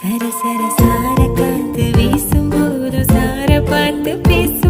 சர சர சார காத்து வீசும்போது சார பார்த்து பேசும்